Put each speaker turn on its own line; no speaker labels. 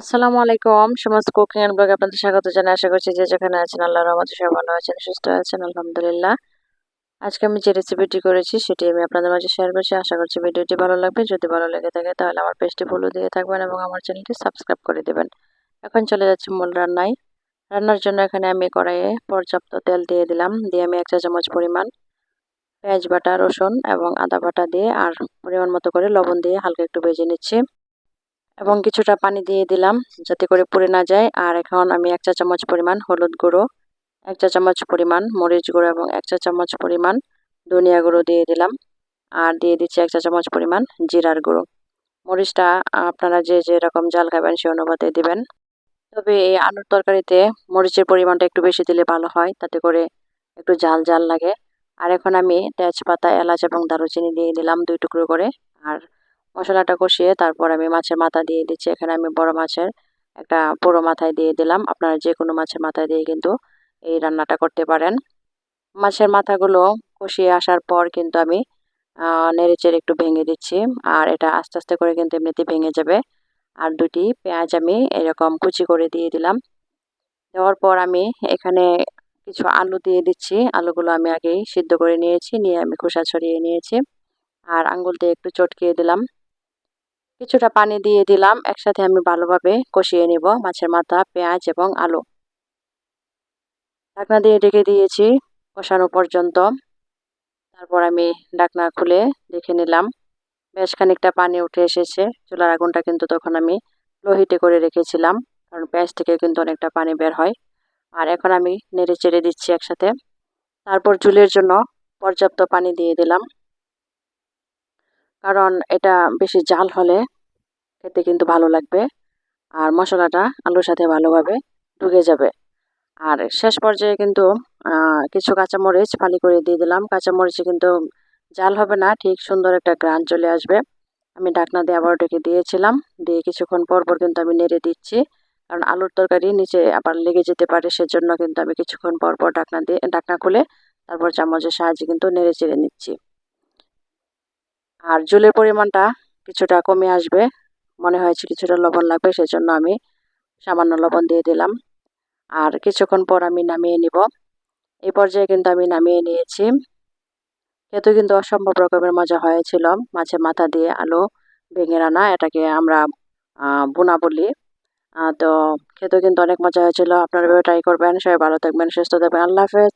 আসসালামু আলাইকুম। সমাজ কুকিং এন্ড ব্লগে আপনাদের স্বাগত জানাই। আশা করছি যে যেখানে আছেন আল্লাহর রহমতে সবাই ভালো আছেন, সুস্থ আছেন, আলহামদুলিল্লাহ। আজকে আমি যে রেসিপিটি করেছি সেটি আমি আপনাদের মাঝে শেয়ার করছি। আশা করছি ভিডিওটি ভালো লাগবে। যদি ভালো লেগে থাকে তাহলে আমার পেজটি ফলো দিয়ে থাকবেন এবং আমার চ্যানেলটি সাবস্ক্রাইব করে দেবেন। এখন চলে যাচ্ছি মূল রান্নায়। রান্নার জন্য এখানে আমি কড়াইয়ে পর্যাপ্ত তেল দিয়ে দিলাম। দিয়ে আমি এক চা চামচ পরিমাণ পেঁয়াজ বাটা, রসুন এবং আদা বাটা দিয়ে আর পরিমাণ মতো করে লবণ দিয়ে হালকা একটু ভেজে নিচ্ছি। এবং কিছুটা পানি দিয়ে দিলাম যাতে করে পুড়ে না যায়। আর এখন আমি এক চা চামচ পরিমাণ হলুদ গুঁড়ো, এক চা চামচ পরিমাণ মরিচ গুঁড়ো এবং এক চা চামচ পরিমাণ ধনিয়া গুঁড়ো দিয়ে দিলাম। আর দিয়ে দিচ্ছি এক চা চামচ পরিমাণ জিরার গুঁড়ো। মরিচটা আপনারা যে যেরকম জাল খাবেন সে অনুপাতে দিবেন। তবে এই আলুর তরকারিতে মরিচের পরিমাণটা একটু বেশি দিলে ভালো হয়, তাতে করে একটু জাল জাল লাগে। আর এখন আমি তেজপাতা, এলাচ এবং দারুচিনি দিয়ে দিলাম দুই টুকরো করে। আর মশলাটা কষিয়ে তারপর আমি মাছের মাথা দিয়ে দিচ্ছি। এখানে আমি বড় মাছের একটা পুরো মাথায় দিয়ে দিলাম। আপনারা যে কোনো মাছের মাথায় দিয়ে কিন্তু এই রান্নাটা করতে পারেন। মাছের মাথাগুলো কষিয়ে আসার পর কিন্তু আমি নেড়েচেড়ে একটু ভেঙে দিচ্ছি। আর এটা আস্তে আস্তে করে কিন্তু এমনিতে ভেঙে যাবে। আর দুটি পেঁয়াজ আমি এরকম কুচি করে দিয়ে দিলাম। দেওয়ার পর আমি এখানে কিছু আলু দিয়ে দিচ্ছি। আলুগুলো আমি আগেই সিদ্ধ করে নিয়েছি। নিয়ে আমি খোসা ছড়িয়ে নিয়েছি। আর আঙ্গুল দিয়ে একটু চটকিয়ে দিলাম। কিছুটা পানি দিয়ে দিলাম, একসাথে আমি ভালোভাবে কষিয়ে নিব মাছের মাথা, পেঁয়াজ এবং আলু। ঢাকনা দিয়ে ডেকে দিয়েছি কষানো পর্যন্ত। তারপর আমি ঢাকনা খুলে দেখে নিলাম, বেশ খানিকটা পানি উঠে এসেছে। চুলার আগুনটা কিন্তু তখন আমি লোহিতে করে রেখেছিলাম, কারণ পেঁয়াজ থেকে কিন্তু অনেকটা পানি বের হয়। আর এখন আমি নেড়ে চেড়ে দিচ্ছি একসাথে। তারপর চুলের জন্য পর্যাপ্ত পানি দিয়ে দিলাম। কারণ এটা বেশি জাল হলে খেতে কিন্তু ভালো লাগবে। আর মশলাটা আলুর সাথে ভালোভাবে ঢুকে যাবে। আর শেষ পর্যায়ে কিন্তু কিছু কাঁচামরিচ ফালি করে দিয়ে দিলাম। কাঁচামরিচে কিন্তু জাল হবে না, ঠিক সুন্দর একটা গ্রান চলে আসবে। আমি ডাকনা দিয়ে আবার ডেকে দিয়েছিলাম। দিয়ে কিছুক্ষণ পর পর কিন্তু আমি নেড়ে দিচ্ছি। কারণ আলুর তরকারি নিচে আবার লেগে যেতে পারে, সেজন্য কিন্তু আমি কিছুক্ষণ পর পর ডাকনা দিয়ে ডাকনা খুলে তারপর চামচের সাহায্যে কিন্তু নেড়ে চেড়ে নিচ্ছি। আর জলের পরিমাণটা কিছুটা কমে আসবে। মনে হয়েছে কিছুটা লবণ লাগবে, সেজন্য আমি সামান্য লবণ দিয়ে দিলাম। আর কিছুক্ষণ পর আমি নামিয়ে নিব। এই পর্যায়ে কিন্তু আমি নামিয়ে নিয়েছি। খেতে কিন্তু অসম্ভব রকমের মজা হয়েছিল। মাছের মাথা দিয়ে আলু ভেঙে রানা এটাকে আমরা বোনা বলি। তো খেতেও কিন্তু অনেক মজা হয়েছিল। আপনারা ট্রাই করবেন। সবাই ভালো থাকবেন, সুস্থ থাকবেন। আল্লাহ হাফেজ।